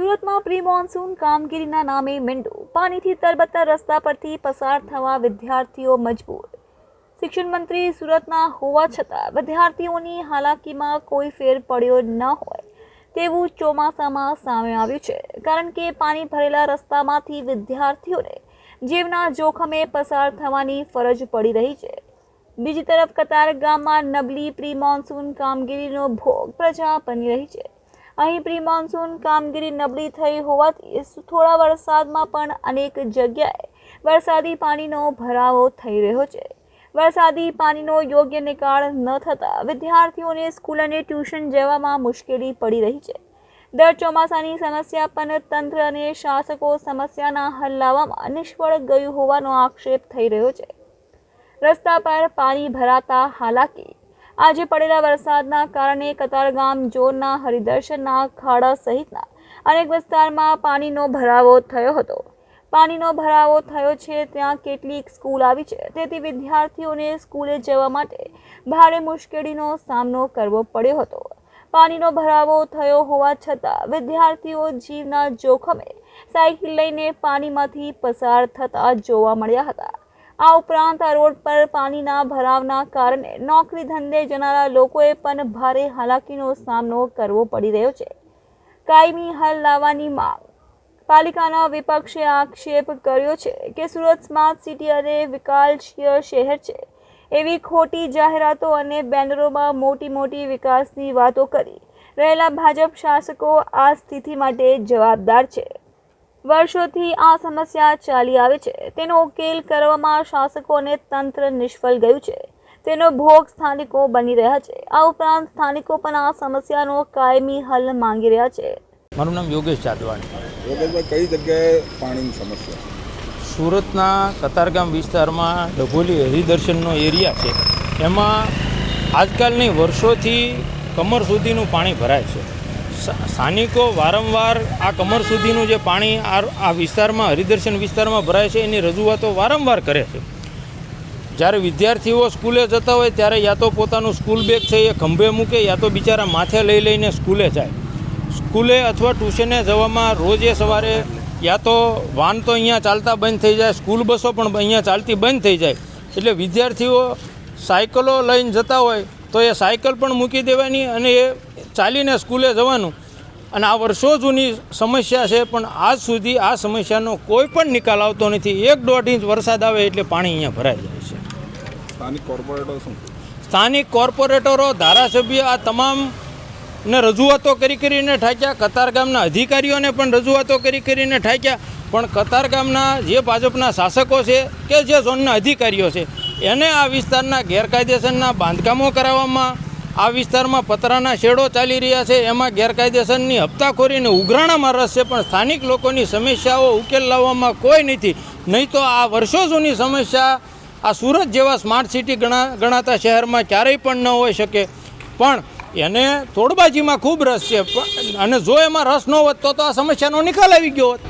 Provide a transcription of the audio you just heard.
સુરતમાં pre monsoon કામગીરીના નામે મીંડું. પાણીથી તરબતર રસ્તા પરથી પસાર થવા વિદ્યાર્થીઓ મજબૂર. શિક્ષણ મંત્રી સુરતના હોવા છતાં વિદ્યાર્થીઓની હાલાકીમાં કોઈ ફેર પડ્યો ન હોય તેવું ચોમાસામાં સામે આવ્યું છે. કારણ કે પાણી ભરેલા રસ્તામાંથી વિદ્યાર્થીઓને જીવના જોખમે પસાર થવાની ફરજ પડી રહી છે. બીજી તરફ કતાર ગામમાં નબળી પ્રી મોન્સૂન કામગીરીનો ભોગ પ્રજા બની રહી છે. અહીં પ્રી મોન્સૂન કામગીરી નબળી થઈ હોવાથી થોડા વરસાદમાં પણ અનેક જગ્યાએ વરસાદી પાણીનો ભરાવો થઈ રહ્યો છે. વરસાદી પાણીનો યોગ્ય નિકાળ ન થતાં વિદ્યાર્થીઓને સ્કૂલ અને ટ્યુશન જવામાં મુશ્કેલી પડી રહી છે. દર ચોમાસાની સમસ્યા પણ તંત્ર અને શાસકો સમસ્યાના હલ લાવવામાં નિષ્ફળ ગયું હોવાનો આક્ષેપ થઈ રહ્યો છે. રસ્તા પર પાણી ભરાતા હાલાકી આજે પડેલા વરસાદના કારણે કતારગામ જોરના હરિદર્શનના ખાડા સહિતના અનેક વિસ્તારમાં પાણીનો ભરાવો થયો હતો. પાણીનો ભરાવો થયો છે, ત્યાં કેટલીક સ્કૂલ આવી છે. તેથી વિદ્યાર્થીઓને સ્કૂલે જવા માટે ભારે મુશ્કેલીનો સામનો કરવો પડ્યો હતો. પાણીનો ભરાવો થયો હોવા છતાં વિદ્યાર્થીઓ જીવના જોખમે સાયકલ લઈને પાણીમાંથી પસાર થતા જોવા મળ્યા હતા. આ ઉપરાંત આ રોડ પર પાણીના ભરાવના કારણે નોકરી ધંધે જનારા લોકોએ પણ ભારે હાલાકીનો સામનો કરવો પડી રહ્યો છે. કાયમી હલ લાવવાની માંગ. પાલિકાના વિપક્ષે આક્ષેપ કર્યો છે કે સુરત સ્માર્ટ સિટી અને વિકાસશીય શહેર છે. એવી ખોટી જાહેરાતો અને બેનરોમાં મોટી મોટી વિકાસની વાતો કરી રહેલા ભાજપ શાસકો આ સ્થિતિ માટે જવાબદાર છે. વર્ષોથી આ સમસ્યા ચાલી આવે છે. તેનો ઉકેલ કરવામાં શાસકો અને તંત્ર નિષ્ફળ ગયું છે. તેનો ભોગ સ્થાનિકો બની રહ્યા છે. આ ઉપરાંત સ્થાનિકો પણ આ સમસ્યાનો કાયમી હલ માંગી રહ્યા છે. મારું નામ યોગેશ જાદવાણી. યોગેશભાઈ કઈ જગ્યાએ પાણીની સમસ્યા? સુરતના કતારગામ વિસ્તારમાં ડભોલી હરિદર્શનનો એરિયા છે. એમાં આજકાલની વર્ષોથી કમર સુધીનું પાણી ભરાય છે. સ્થાનિકો વારંવાર આ કમર સુધીનું જે પાણી આ વિસ્તારમાં, હરિદર્શન વિસ્તારમાં ભરાય છે, એની રજૂઆતો વારંવાર કરે છે. જ્યારે વિદ્યાર્થીઓ સ્કૂલે જતા હોય ત્યારે યા તો પોતાનું સ્કૂલ બેગ છે એ ખંભે મૂકે, યા તો બિચારા માથે લઈ લઈને સ્કૂલે જાય. સ્કૂલે અથવા ટ્યુશને જવામાં રોજે સવારે યા તો વાન તો અહીંયા ચાલતા બંધ થઈ જાય, સ્કૂલ બસો પણ અહીંયા ચાલતી બંધ થઈ જાય. એટલે વિદ્યાર્થીઓ સાયકલો લઈને જતા હોય તો એ સાયકલ પણ મૂકી દેવાની અને એ ચાલીને સ્કૂલે જવાનું. અને આ વર્ષો જૂની સમસ્યા છે પણ આજ સુધી આ સમસ્યાનો કોઈ પણ નિકાલ આવતો નથી. એક દોઢ ઇંચ વરસાદ આવે એટલે પાણી અહીંયા ભરાઈ જાય છે. સ્થાનિક કોર્પોરેટરો શું સ્થાનિક કોર્પોરેટરો ધારાસભ્ય આ તમામ ને રજૂઆતો કરી કરીને ઠાક્યા. કતારગામના અધિકારીઓને પણ રજૂઆતો કરી કરીને ઠાક્યા. પણ કતારગામના જે ભાજપના શાસકો છે કે જે ઝોનના અધિકારીઓ છે એને આ વિસ્તારના ગેરકાયદેસરના બાંધકામો કરાવવામાં આ વિસ્તારમાં પતરાના શેડો ચાલી રહ્યા છે. એમાં ગેરકાયદેસરની હપ્તાખોરીને ઉઘરાણામાં રસ છે, પણ સ્થાનિક લોકોની સમસ્યાઓ ઉકેલ લાવવામાં કોઈ નથી. નહીં તો આ વર્ષો જૂની સમસ્યા આ સુરત જેવા સ્માર્ટ સિટી ગણા, ગણાતા શહેરમાં ક્યારેય પણ ન હોઈ શકે. પણ એને તોડબાજીમાં ખૂબ રસ છે. અને જો એમાં રસ ન હોત તો તો આ સમસ્યાનો નિકાલ આવી ગયો હોત.